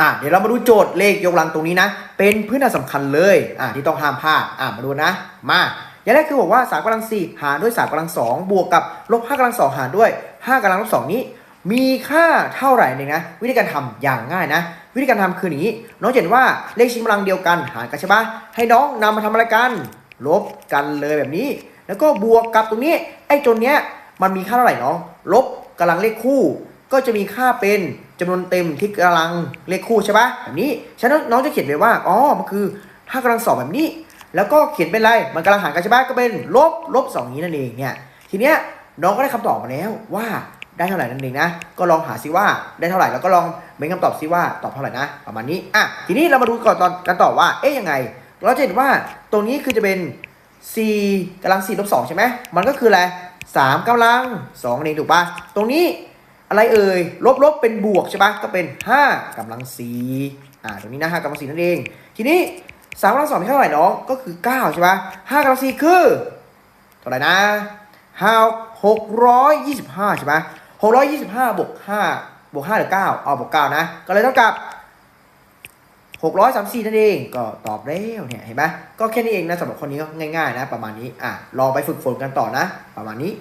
อะเดี๋ยวเรามาดูโจทย์เลขยกกำลังตรงนี้นะ เป็นพื้นฐานสำคัญเลยอะที่ต้องห้ามพลาดอะมาดูนะ มาอย่างแรกคือบอกว่า3กำลัง4หารด้วย3กำลัง2บวกกับลบ5กำลัง2หารด้วย5กำลังลบ2นี้ มีค่าเท่าไหร่เนี่ยนะ วิธีการทำอย่างง่ายนะ วิธีการทำคืออย่างนี้ น้องเห็นว่าเลขชิ้นกำลังเดียวกันหารกันใช่ปะให้น้องนำมาทำอะไรกัน ลบกันเลยแบบนี้ แล้วก็บวกกับตรงนี้ไอ้จนเนี้ยมันมีค่าเท่าไหร่น้อง ลบกำลังเลขคู่ ก็จะมีค่าเป็นจำนวนเต็มที่กำลังเลขคู่ใช่ปะแบบนี้ฉะนั้นน้องจะเขียนไปว่าอ๋อมันคือ5กำลังสองแบบนี้ แล้วก็เขียนเป็นอะไรมันกำลังหารกันใช่ปะก็เป็นลบลบสองนี้นั่นเองเนี่ยทีเนี้ยน้องก็ได้คำตอบมาแล้วว่าได้เท่าไหร่นั่นเองนะ ก็ลองหาซิว่าได้เท่าไหร่แล้วก็ลองเมนคำตอบซิว่าตอบเท่าไหร่นะ ประมาณนี้ อะ ทีนี้เรามาดูก่อนตอนกันต่อว่า เอ๊ยยังไง เราจะเห็นว่าตรงนี้คือจะเป็น4กำลัง4ลบ2ใช่ไหม มันก็คืออะไร3กำลัง2เองถูกปะตรงนี้ อะไรเอ่ยลบลบเป็นบวกใช่ปะก็เป็น 5กำลัง4อ่าตรงนี้นะ5กำลัง4นั่นเอง ทีนี้3กำลัง2เป็นเท่าไหร่น้องก็คือ 9 ใช่ปะ5กำลัง4คือ เท่าไหร่นะห้าหกร้อยยี่สิบห้าใช่ไหมหกร้อยยี่สิบห้าบวกห้าบวกห้าหรือเก้าเอาบวกเก้านะ ก็เลยเท่ากับหกร้อยสามสี่นั่นเองก็ตอบแล้วเนี่ยเห็นไหมก็แค่นี้เองนะสำหรับคนนี้ก็ง่ายๆนะ ประมาณนี้อะลองไปฝึกฝนกันต่อนะ ประมาณนี้